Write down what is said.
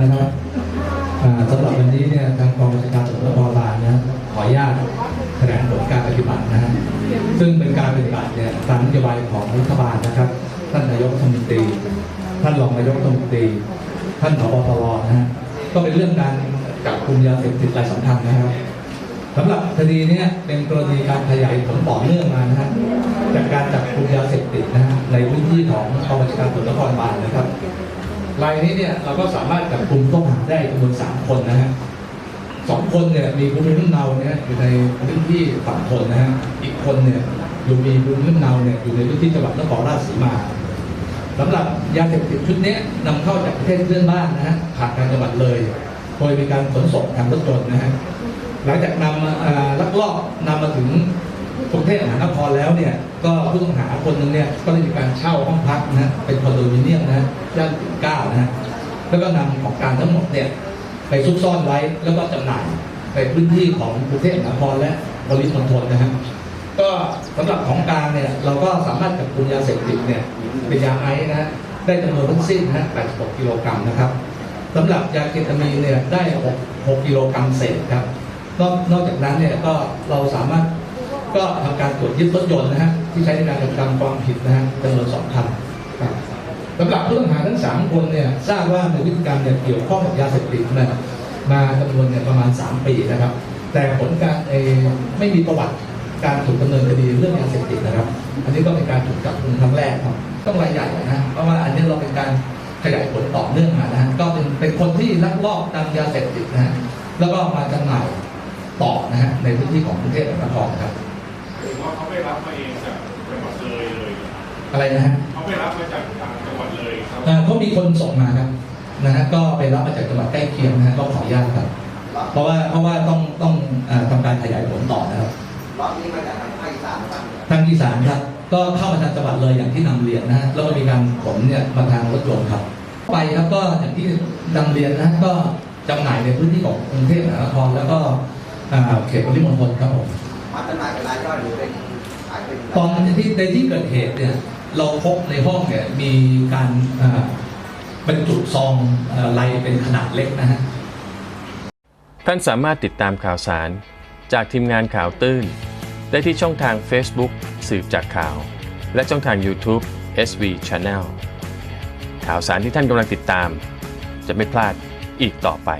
นะครับสำหรับวันนี้เนี่ยทางกองบัญชาการตำรวจนครบาลนะขออนุญาตแถลงผลการปฏิบัตินะฮะซึ่งเป็นการปฏิบัติเนี่ยตามนโยบายของรัฐบาลนะครับ ท่านนายกรัฐมนตรี ท่านรองนายกรัฐมนตรี ท่านผบตรนะฮะก็เป็นเรื่องการจับกลุ่มยาเสพติดรายสำคัญนะครับสำหรับคดีเนี้ยเป็นกรณีการขยายผลต่อเนื่องมานะฮะจากการจับกลุ่มยาเสพติดนะฮะในพื้นที่ของกองบัญชาการตำรวจนครบาลนะครับ รายนี้เนี่ยเราก็สามารถจับกลุ่มต้องหาได้จำนวนสามคนนะฮะสองคนเนี่ยมีภูมิลำเนาเนี่ยอยู่ในพื้นที่ฝั่งทนนะฮะอีกคนเนี่ยอยู่มีภูมิลำเนาเนี่ยอยู่ในพื้นที่จังหวัดนครราชสีมาสำหรับยาเสพติดชุดนี้นำเข้าจากประเทศเพื่อนบ้านนะฮะผ่านทางจังหวัดเลยโดยมีการขนส่งทางรถยนต์นะฮะหลังจากนำลักลอบนำมาถึงกรุงเทพมหานครแล้วเนี่ยก็ผู้ต้องหาคนหนึงเนี่ยก็ได้มีการเช่าห้องพักนะ ย่านปิ่นเกล้านะฮะแล้วก็นำของกลารทั้งหมดเนี่ยไปซุกซ่อนไว้แล้วก็จำหน่ายในพื้นที่ของกรุงเทพมหานครและปริมณฑลนะฮะก็สำหรับของกลางเนี่ยเราก็สามารถจับกลุ่มยาเสพติดเนี่ยเป็นยาไอซ์นะฮะได้จำนวนทั้งสิ้นนะ86กิโลกรัมนะครับสำหรับยาเคตามีนเนี่ยได้6 6กิโลกรัมเศษครับนอกนอกจากนั้นเนี่ยก็เราสามารถก็ทำการตรวจยึดรถยนต์นะฮะที่ใช้ในการกระทำความผิดนะฮะจำนวนสองคัน สำหรับผู้ต้องหาทั้งสามคนเนี่ยทราบว่าในพฤติกรรมเนี่ยเกี่ยวข้องกับยาเสพติดเนยมาจำนวนเนี่ยประมาณ 3 ปีนะครับ แต่ผลการเออไม่มีประวัติการถูกดำเนินคดีเรื่องยาเสพติดนะครับ อันนี้ก็เป็นการถูกจับกุมครั้งแรกครับ ต้องรายใหญ่นะเพราะว่าอันนี้เราเป็นการขยายผลต่อเนื่องมานะฮะก็เป็นเป็นคนที่ลักลอบนำยาเสพติดนะฮะแล้วก็มาจำหน่ายต่อนะฮะในพื้นที่ของกรุงเทพมหานครครับหรือว่าเขาไปรับมาเองจากจังหวัดเลยเลยอะไรนะฮะเขาไปรับมาจากทาง จังหวัดเลยครับเอ่อเขามีคนส่งมาครับนะฮะก็ไปรับมาจากจังหวัดใกล้เคียงนะฮะก็ขออนุญาตครับ เพราะว่าเพราะว่าต้องต้องเอ่อทำการขยายผลต่อนะครับรอบนี้มาจากทางภาคอีสานบ้างทางอีสานครับ ก็เข้ามาทางจังหวัดเลยอย่างที่นำเรียนนะฮะแล้วก็มีการขนเนี่ยมาทางรถยนต์ครับ ไปครับก็อย่างที่นำเรียนนะฮะก็จำหน่ายในพื้นที่ของกรุงเทพมหานครแล้วก็อ่าเขตปริมณฑลครับผมมาจำหน่ายเป็นรายย่อยหรือเป็นขายเป็นตอนที่ในที่เกิดเหตุเนี่ย เราพบในห้องเนี่ยมีการบรรจุซองเอ่อไรเป็นขนาดเล็กนะฮะท่านสามารถติดตามข่าวสาร จากทีมงานข่าวตื้น ได้ที่ช่องทาง Facebook สืบจากข่าว และช่องทาง YouTube SV Channel ข่าวสารที่ท่านกำลังติดตาม จะไม่พลาดอีกต่อไป